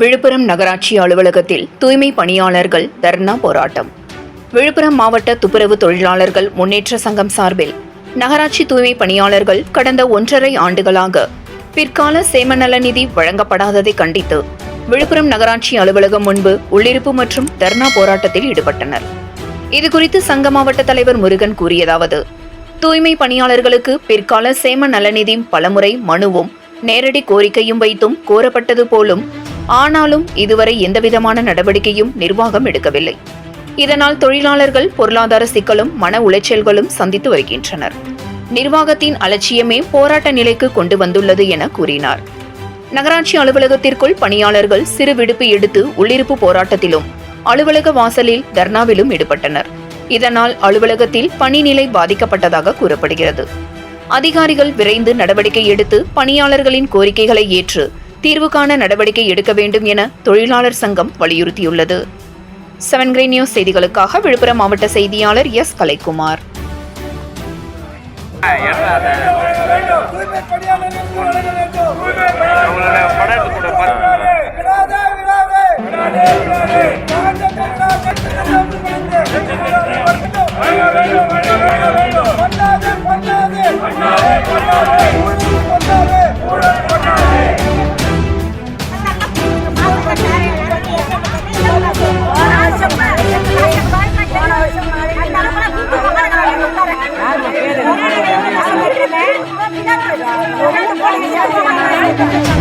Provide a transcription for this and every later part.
விழுப்புரம் நகராட்சி அலுவலகத்தில் தூய்மை பணியாளர்கள் தர்ணா போராட்டம். விழுப்புரம் மாவட்ட துப்புரவு தொழிலாளர்கள் முன்னேற்ற சங்கம் சார்பில் நகராட்சி தூய்மை பணியாளர்கள் கடந்த ஒன்றரை ஆண்டுகளாக பிற்கால சேமநல நிதி வழங்கப்படாததை கண்டித்து விழுப்புரம் நகராட்சி அலுவலகம் முன்பு உள்ளிருப்பு மற்றும் தர்ணா போராட்டத்தில் ஈடுபட்டனர். இதுகுறித்து சங்க மாவட்ட தலைவர் முருகன் கூறியதாவது தூய்மை பணியாளர்களுக்கு பிற்கால சேம நலநிதி பலமுறை மனுவும் நேரடி கோரிக்கையும் வைத்தும் கோரப்பட்டது போலும் ஆனாலும் இதுவரை எந்தவிதமான நடவடிக்கையும் நிர்வாகம் எடுக்கவில்லை. இதனால் தொழிலாளர்கள் பொருளாதார சிக்கலும் மன உளைச்சல்களும் சந்தித்து வருகின்றனர். நிர்வாகத்தின் அலட்சியமே போராட்ட நிலைக்கு கொண்டு வந்துள்ளது என கூறினார். நகராட்சி அலுவலகத்திற்குள் பணியாளர்கள் சிறு விடுப்பு எடுத்து உள்ளிருப்பு போராட்டத்திலும் அலுவலக வாசலில் தர்ணாவிலும் ஈடுபட்டனர். இதனால் அலுவலகத்தில் பணிநிலை பாதிக்கப்பட்டதாக கூறப்படுகிறது. அதிகாரிகள் விரைந்து நடவடிக்கை எடுத்து பணியாளர்களின் கோரிக்கைகளை ஏற்று தீர்வு காண நடவடிக்கை எடுக்க வேண்டும் என தொழிலாளர் சங்கம் வலியுறுத்தியுள்ளது. செவன் கிரே நியூஸ் செய்திகளுக்காக விழுப்புரம் மாவட்ட செய்தியாளர் எஸ். கலைக்குமார். படம் Thank you.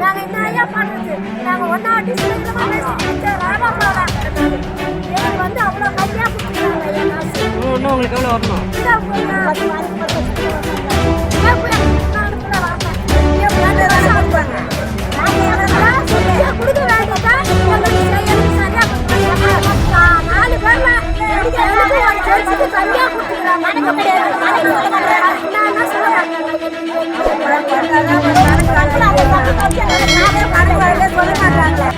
நாங்க என்ன ஐயா பண்றது நாங்க ஒன்னா டிஸ்ட்ரிக்ட்ல பேசிட்டு எனக்கு வந்து அவ்வளவு கம்மியா கொடுத்துருக்காங்க ஐயா காசு இன்னும் உங்களுக்கு எவ்வளோ வரணும் கல்பனா அவங்க பக்கத்து வச்சு நானே பணம் வரல சொல்ல மாட்டாங்க